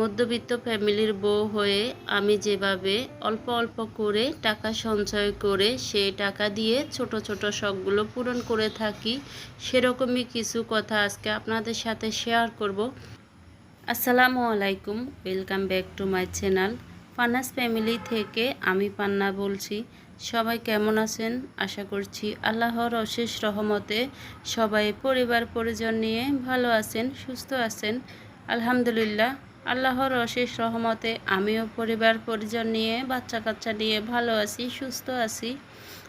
মধ্যবিত্ত ফ্যামিলির বউ হয়ে আমি যেভাবে অল্প অল্প করে টাকা সঞ্চয় করে সেই টাকা দিয়ে ছোট ছোট শখগুলো পূরণ করে থাকি, সেরকমই কিছু কথা আজকে আপনাদের সাথে শেয়ার করব। আসসালামু আলাইকুম welcome back to my channel Panna's family থেকে আমি পান্না বলছি। সবাই কেমন আছেন? আশা করছি আল্লাহর অশেষ রহমতে সবাই পরিবার পরিজন নিয়ে ভালো আছেন, সুস্থ আছেন। আলহামদুলিল্লাহ আল্লাহর অশেষ রহমতে আমিও পরিবার পরিজন নিয়ে বাচ্চা কাচ্চা নিয়ে ভালো আছি, সুস্থ আছি।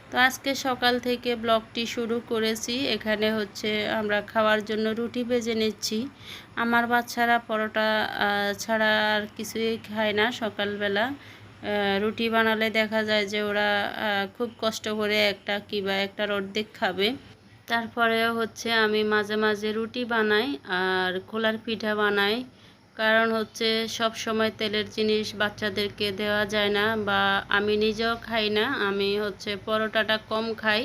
তো আজকে সকাল থেকে ব্লগটি শুরু করেছি। এখানে হচ্ছে আমরা খাওয়ার জন্য রুটি ভেজে নিচ্ছি। আমার বাচ্চারা পরোটা ছাড়া আর কিছুই খায় না সকালবেলা। রুটি বানালে দেখা যায় যে ওরা খুব কষ্ট করে একটা কিবা একটা অর্ধেক খাবে। তারপরেও হচ্ছে আমি মাঝে মাঝে রুটি বানাই আর খোলার পিঠা বানাই। কারণ হচ্ছে সব সময় তেলের জিনিস বাচ্চাদেরকে দেওয়া যায় না বা আমি নিজেও খাই না, আমি হচ্ছে পরোটাটা কম খাই।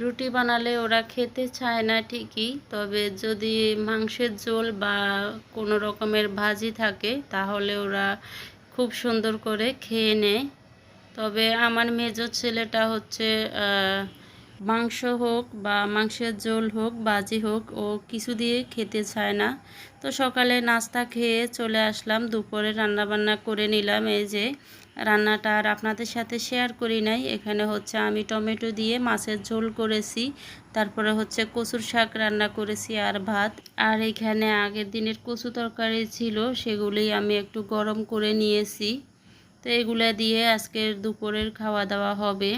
রুটি বানালে ওরা খেতে চায় না ঠিকই, তবে যদি মাংসের ঝোল বা কোনো রকমের ভাজি থাকে তাহলে ওরা খুব সুন্দর করে খেয়ে নেয়। তবে আমার মেজো ছেলেটা হচ্ছে মাংস হোক বা মাংসের ঝোল হোক, বাজি হোক, ও কিছু দিয়ে খেতে চায় না। তো সকালে নাস্তা খেয়ে চলে আসলাম, দুপুরে রান্না বান্না করে নিলাম। এই যে রান্নাটা আর আপনাদের সাথে শেয়ার করি নাই। এখানে হচ্ছে আমি টমেটো দিয়ে মাছের ঝোল করেছি, তারপরে হচ্ছে কচুর শাক রান্না করেছি আর ভাত। আর এখানে আগের দিনের কচু তরকারি ছিল সেগুলি আমি একটু গরম করে নিয়েছি। তো এগুলা দিয়ে আজকের দুপুরের খাওয়া দাওয়া হবে।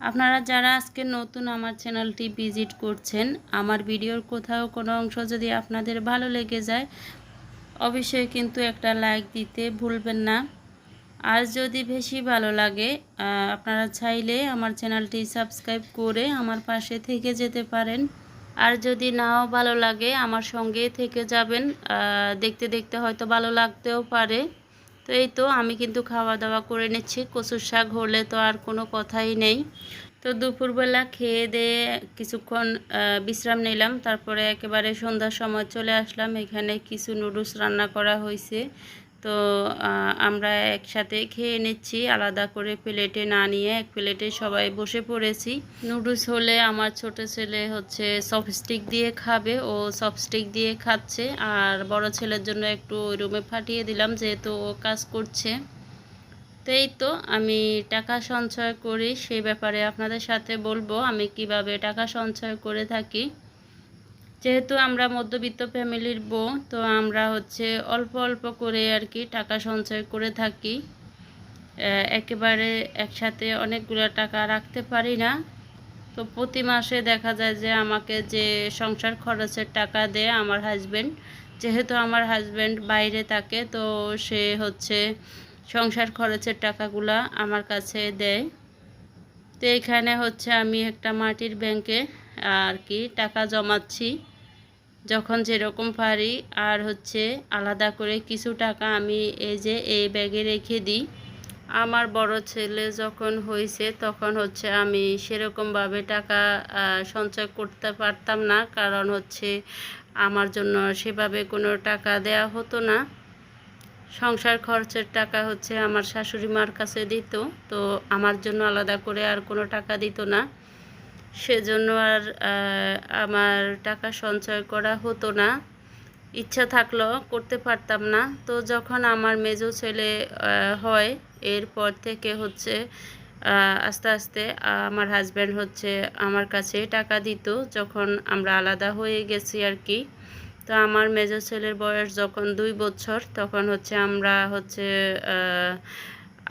আপনারা যারা আজকে নতুন আমার চ্যানেলটি ভিজিট করছেন, আমার ভিডিওর কোথাও কোনো অংশ যদি আপনাদের ভালো লেগে যায়, অবশ্যই কিন্তু একটা লাইক দিতে ভুলবেন না। আর যদি বেশি ভালো লাগে আপনারা চাইলে আমার চ্যানেলটি সাবস্ক্রাইব করে আমার পাশে থেকে যেতে পারেন। আর যদি নাও ভালো লাগে, আমার সঙ্গে থেকে যাবেন দেখতে দেখতে হয়তো ভালো লাগতেও পারে। তো এই তো আমি কিন্তু খাওয়া দাওয়া করে নিচ্ছি। কচুর শাক হলে তো আর কোনো কথাই নেই। তো দুপুরবেলা খেয়ে দিয়ে কিছুক্ষণ বিশ্রাম নিলাম। তারপরে একেবারে সন্ধ্যার সময় চলে আসলাম। এখানে কিছু নুডলস রান্না করা হয়েছে তো আমরা একসাথে খেয়ে নিচ্ছি, আলাদা করে প্লেটে না নিয়ে এক প্লেটে সবাই বসে পড়েছি। নুডলস হলে আমার ছোট ছেলে হচ্ছে সপস্টিক দিয়ে খাবে, ও সফস্টিক দিয়ে খাচ্ছে, আর বড় ছেলের জন্য একটু ওই রুমে ফাটিয়ে দিলাম যেহেতু ও কাজ করছে। তো এই তো, আমি টাকা সঞ্চয় করি, সেই ব্যাপারে আপনাদের সাথে বলব, আমি কীভাবে টাকা সঞ্চয় করে থাকি। যেহেতু আমরা মধ্যবিত্ত ফ্যামিলির বউ, তো আমরা হচ্ছে অল্প অল্প করে আর কি টাকা সঞ্চয় করে থাকি। একেবারে একসাথে অনেকগুলো টাকা রাখতে পারি না। তো প্রতি মাসে দেখা যায় যে আমাকে যে সংসার খরচের টাকা দেয় আমার হাজব্যান্ড যেহেতু আমার হাজব্যান্ড বাইরে থাকে, তো সে হচ্ছে সংসার খরচের টাকাগুলা আমার কাছে দেয়। তো এখানে হচ্ছে আমি একটা মাটির ব্যাংকে আর কি টাকা জমাচ্ছি। যখন যেরকম পারি, আর হচ্ছে আলাদা করে কিছু টাকা আমি এই যে এই ব্যাগে রেখে দিই। আমার বড় ছেলে যখন হয়েছে তখন হচ্ছে আমি সেরকমভাবে টাকা সঞ্চয় করতে পারতাম না। কারণ হচ্ছে আমার জন্য সেভাবে কোনো টাকা দেয়া হতো না। সংসার খরচের টাকা হচ্ছে আমার শাশুড়ি মার কাছে দিত। তো আমার জন্য আলাদা করে আর কোনো টাকা দিত না। সেজন্য আর আমার টাকা সঞ্চয় করা হতো না। ইচ্ছা থাকলেও করতে পারতাম না। তো যখন আমার মেজো ছেলে হয়, এরপর থেকে হচ্ছে আস্তে আস্তে আমার হাজব্যান্ড হচ্ছে আমার কাছে টাকা দিত। যখন আমরা আলাদা হয়ে গেছি আর কি। তো আমার মেজো ছেলের বয়স যখন দুই বছর, তখন হচ্ছে আমরা হচ্ছে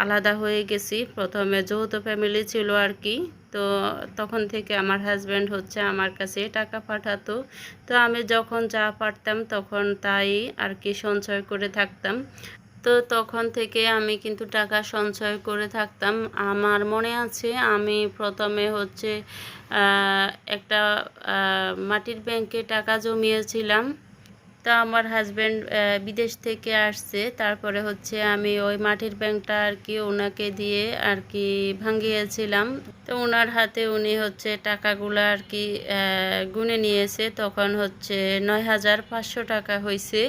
আলাদা হয়ে গেছি। প্রথমে যৌথ ফ্যামিলি ছিল আর কি। তো তখন থেকে আমার হাজব্যান্ড হচ্ছে আমার কাছে টাকা পাঠাতো। তো আমি যখন যা পারতাম তখন তাই আর কি সঞ্চয় করে থাকতাম। তো তখন থেকে আমি কিন্তু টাকা সঞ্চয় করে থাকতাম। আমার মনে আছে আমি প্রথমে হচ্ছে একটা মাটির ব্যাংকে টাকা জমিয়েছিলাম। তা আমার হাজব্যান্ড বিদেশ থেকে আসছে, তারপরে হচ্ছে আমি ওই মাটির ব্যাংকটা আর কি ওনাকে দিয়ে আর কি ভাঙিয়েছিলাম তো ওনার হাতে উনি হচ্ছে টাকাগুলো আর কি গুনে নিয়েছে। তখন হচ্ছে নয় হাজার পাঁচশো টাকা হয়েছে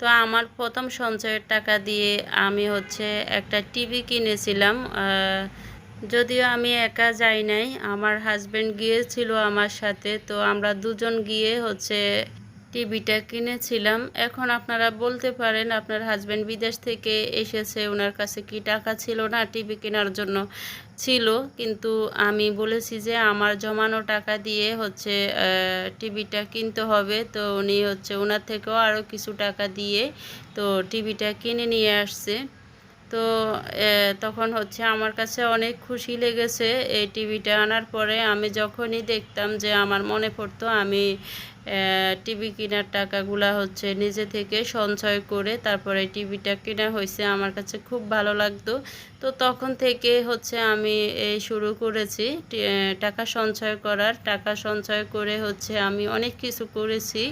তো আমার প্রথম সঞ্চয়ের টাকা দিয়ে আমি হচ্ছে একটা টিভি কিনেছিলাম যদিও আমি একা যাই নাই। আমার হাজব্যান্ড গিয়েছিল আমার সাথে। তো আমরা দুজন গিয়ে হচ্ছে টিভিটা কিনেছিলাম। এখন আপনারা বলতে পারেন, আপনার হাজব্যান্ড বিদেশ থেকে এসেছে ওনার কাছে কি টাকা ছিল না? টিভি কেনার জন্য ছিল। কিন্তু আমি বলেছি যে, আমার জমানো টাকা দিয়ে হচ্ছে টিভিটা কিনতে হবে। তো উনি হচ্ছে ওনার থেকেও আরও কিছু টাকা দিয়ে তো টিভিটা কিনে নিয়ে আসছে। তো তখন হচ্ছে আমার কাছে অনেক খুশি লেগেছে এই টিভিটা আনার পরে। আমি যখনই দেখতাম যে আমার মনে পড়তো আমি টিভি কেনার টাকাগুলা হচ্ছে নিজে থেকে সঞ্চয় করে তারপরে টিভিটা কেনা হয়েছে, আমার কাছে খুব ভালো লাগতো। তো তখন থেকে হচ্ছে আমি এই শুরু করেছি টাকা সঞ্চয় করার। টাকা সঞ্চয় করে হচ্ছে আমি অনেক কিছু করেছি।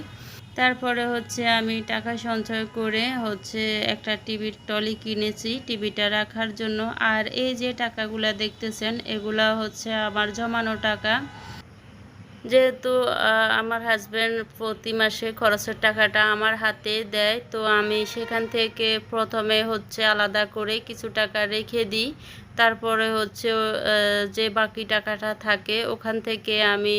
তারপরে হচ্ছে আমি টাকা সঞ্চয় করে হচ্ছে একটা টিভির টলি কিনেছি টিভিটা রাখার জন্য। আর এই যে টাকাগুলা দেখতেছেন, এগুলা হচ্ছে আমার জমানো টাকা। যেহেতু আমার হাজব্যান্ড প্রতি মাসে খরচের টাকাটা আমার হাতে দেয়, তো আমি সেখান থেকে প্রথমে হচ্ছে আলাদা করে কিছু টাকা রেখে দিই। তারপরে হচ্ছে যে বাকি টাকাটা থাকে ওখান থেকে আমি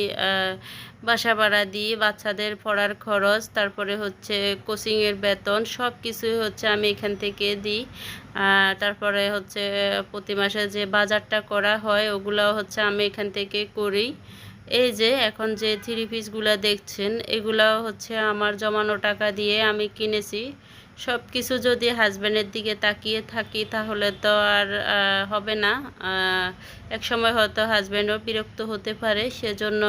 বাসা ভাড়া দিই বাচ্চাদের পড়ার খরচ, তারপরে হচ্ছে কোচিংয়ের বেতন সব কিছুই হচ্ছে আমি এখান থেকে দিই। তারপরে হচ্ছে প্রতি মাসে যে বাজারটা করা হয় ওগুলাও হচ্ছে আমি এখান থেকে করি। এই যে এখন যে থ্রি পিসগুলো দেখছেন, এগুলাও হচ্ছে আমার জমানো টাকা দিয়ে আমি কিনেছি। সব কিছু যদি হাজব্যান্ডের দিকে তাকিয়ে থাকি, তাহলে তো আর হবে না। এক সময় হয়তো হাজব্যান্ডও বিরক্ত হতে পারে। সেজন্য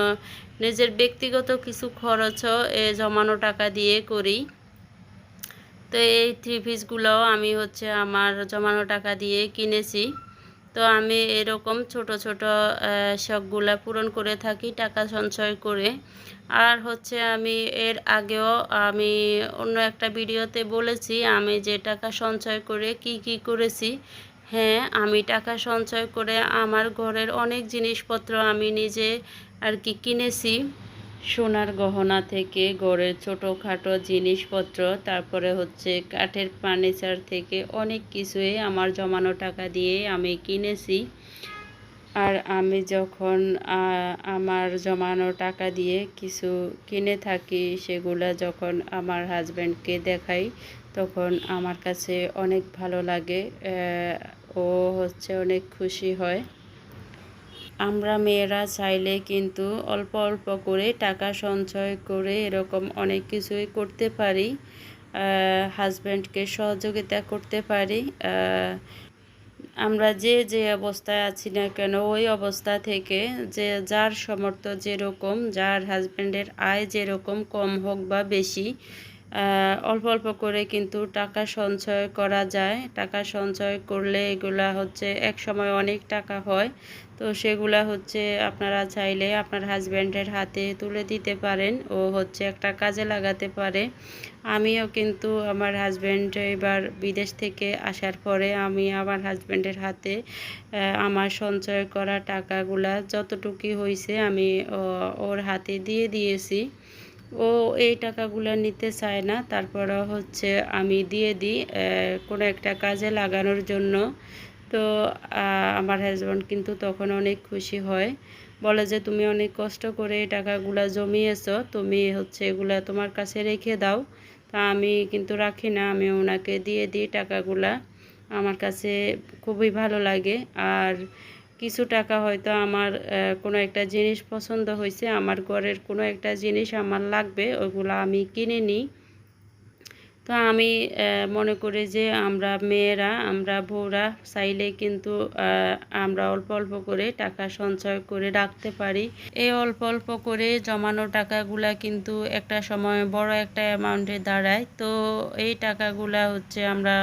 নিজের ব্যক্তিগত কিছু খরচও এ জমানো টাকা দিয়ে করি। তো এই থ্রি পিসগুলোও আমি হচ্ছে আমার জমানো টাকা দিয়ে কিনেছি। তো আমি এরকম ছোট ছোট শখগুলা পূরণ করে থাকি টাকা সঞ্চয় করে। আর হচ্ছে আমি এর আগেও আমি অন্য একটা ভিডিওতে বলেছি, আমি যে টাকা সঞ্চয় করে কি কি করেছি হ্যাঁ আমি টাকা সঞ্চয় করে আমার ঘরের অনেক জিনিসপত্র আমি নিজে আর কি কিনেছি। সোনার গহনা থেকে ঘরের ছোটোখাটো জিনিসপত্র, তারপরে হচ্ছে কাঠের ফার্নিচার থেকে অনেক কিছুই আমার জমানো টাকা দিয়ে আমি কিনেছি। আর আমি যখন আমার জমানো টাকা দিয়ে কিছু কিনে থাকি, সেগুলা যখন আমার হাজব্যান্ডকে দেখাই, তখন আমার কাছে অনেক ভালো লাগে ও হচ্ছে অনেক খুশি হয়। আমরা মেয়েরা চাইলে কিন্তু অল্প অল্প করে টাকা সঞ্চয় করে এরকম অনেক কিছুই করতে পারি হাজব্যান্ডকে সহযোগিতা করতে পারি আমরা যে যে অবস্থায় আছি না কেন ওই অবস্থা থেকে যে যার সামর্থ্য যেরকম, যার হাজব্যান্ডের আয় যেরকম কম হোক বা বেশি অল্প অল্প করে কিন্তু টাকা সঞ্চয় করা যায়। টাকা সঞ্চয় করলে এগুলা হচ্ছে এক সময় অনেক টাকা হয়। তো সেগুলা হচ্ছে আপনারা চাইলে আপনার হাজব্যান্ডের হাতে তুলে দিতে পারেন। ও হচ্ছে একটা কাজে লাগাতে পারে। আমিও কিন্তু আমার হাজব্যান্ড এবার বিদেশ থেকে আসার পরে আমি আমার হাজব্যান্ডের হাতে আমার সঞ্চয় করা টাকাগুলা যতটুকু হয়েছে আমি ওর হাতে দিয়ে দিয়েছি। ও এই টাকাগুলো নিতে চায় না। তারপরে হচ্ছে আমি দিয়ে দিই কোনো একটা কাজে লাগানোর জন্য। তো আমার হাজব্যান্ড কিন্তু তখন অনেক খুশি হয়। বলে যে, তুমি অনেক কষ্ট করে এই টাকাগুলো জমিয়েছো, তুমি হচ্ছে এগুলা তোমার কাছে রেখে দাও। তা আমি কিন্তু রাখি না, আমি ওনাকে দিয়ে দিই টাকাগুলা। আমার কাছে খুবই ভালো লাগে। আর কিছু টাকা হয়তো আমার কোনো একটা জিনিস পছন্দ হয়েছে আমার ঘরের কোনো একটা জিনিস আমার লাগবে, ওগুলো আমি কিনে নিই। তো আমি মনে করি যে আমরা মেয়েরা, আমরা বউরা চাইলে কিন্তু আমরা অল্প অল্প করে টাকা সঞ্চয় করে রাখতে পারি। এই অল্প অল্প করে জমানো টাকাগুলা কিন্তু একটা সময় বড় একটা অ্যামাউন্টে দাঁড়ায়। তো এই টাকাগুলা হচ্ছে আমরা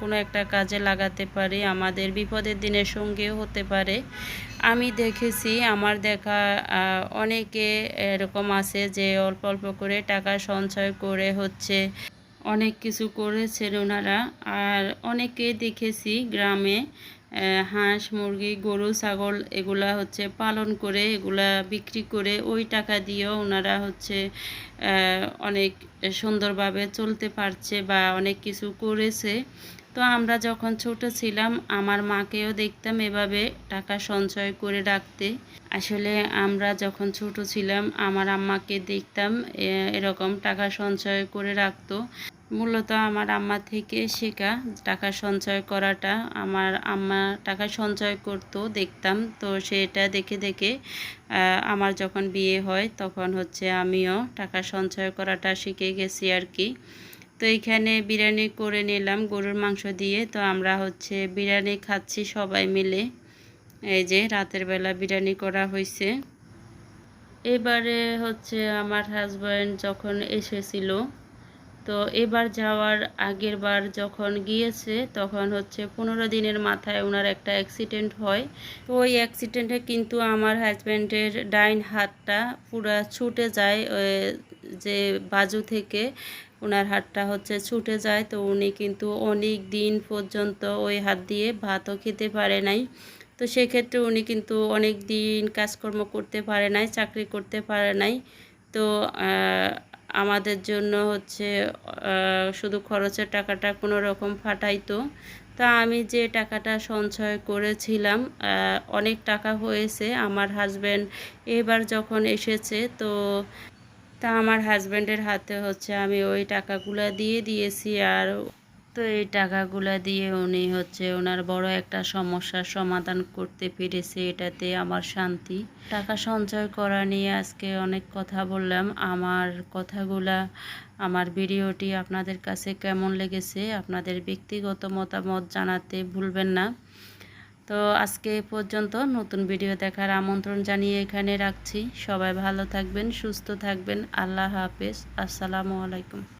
কোনো একটা কাজে লাগাতে পারি। আমাদের বিপদের দিনের সঙ্গেও হতে পারে। আমি দেখেছি, আমার দেখা অনেকে এরকম আছে যে অল্প অল্প করে টাকা সঞ্চয় করে হচ্ছে অনেক কিছু করেছেন ওনারা। আর অনেকে দেখেছি গ্রামে হাঁস, মুরগি, গরু, ছাগল এগুলা হচ্ছে পালন করে, এগুলা বিক্রি করে ওই টাকা দিয়েও ওনারা হচ্ছে অনেক সুন্দরভাবে চলতে পারছে বা অনেক কিছু করেছে। তো আমরা যখন ছোট ছিলাম, আমার মাকেও দেখতাম এভাবে টাকা সঞ্চয় করে রাখতে। আসলে আমরা যখন ছোট ছিলাম, আমার আম্মাকে দেখতাম এরকম টাকা সঞ্চয় করে রাখতো। মূলত আমার আম্মা থেকে শেখা টাকা সঞ্চয় করাটা। আমার আম্মা টাকা সঞ্চয় করতো, দেখতাম। তো সেটা দেখে দেখে আমার যখন বিয়ে হয়, তখন হচ্ছে আমিও টাকা সঞ্চয় করাটা শিখে গেছি আর কি। তো এইখানে বিরিয়ানি করে নিলাম গরুর মাংস দিয়ে। তো আমরা হচ্ছে বিরিয়ানি খাচ্ছি সবাই মিলে। এই যে রাতের বেলা বিরিয়ানি করা হয়েছে এবারে হচ্ছে আমার হাজব্যান্ড যখন এসেছিল তো এবার যাওয়ার আগের বার যখন গিয়েছে, তখন হচ্ছে পনেরো দিনের মাথায় ওনার একটা অ্যাক্সিডেন্ট হয়। তো ওই অ্যাক্সিডেন্টে কিন্তু আমার হাজব্যান্ডের ডাইন হাতটা পুরা ছুটে যায় যে বাজু থেকে ওনার হাতটা হচ্ছে ছুটে যায়। তো উনি কিন্তু অনেক দিন পর্যন্ত ওই হাত দিয়ে ভাতও খেতে পারে নাই। তো সেক্ষেত্রে উনি কিন্তু অনেক দিন কাজকর্ম করতে পারে নাই, চাকরি করতে পারে নাই। তো আমাদের জন্য হচ্ছে শুধু খরচের টাকাটা কোনো রকম ফাটাইতো। তা আমি যে টাকাটা সঞ্চয় করেছিলাম অনেক টাকা হয়েছে আমার হাজব্যান্ড এবার যখন এসেছে, তো তা আমার হাজব্যান্ডের হাতে হচ্ছে আমি ওই টাকাগুলো দিয়ে দিয়েছি আর তো এই টাকাগুলো দিয়ে উনি হচ্ছে ওনার বড় একটা সমস্যার সমাধান করতে পেরেছে এটাতে আমার শান্তি। টাকা সঞ্চয় করা নিয়ে আজকে অনেক কথা বললাম। আমার কথাগুলা, আমার ভিডিওটি আপনাদের কাছে কেমন লেগেছে আপনাদের ব্যক্তিগত মতামত জানাতে ভুলবেন না। তো আজকে পর্যন্ত নতুন ভিডিও দেখার আমন্ত্রণ জানিয়ে এখানে রাখছি। সবাই ভালো থাকবেন, সুস্থ থাকবেন। আল্লাহ হাফেজ। আসসালামু আলাইকুম।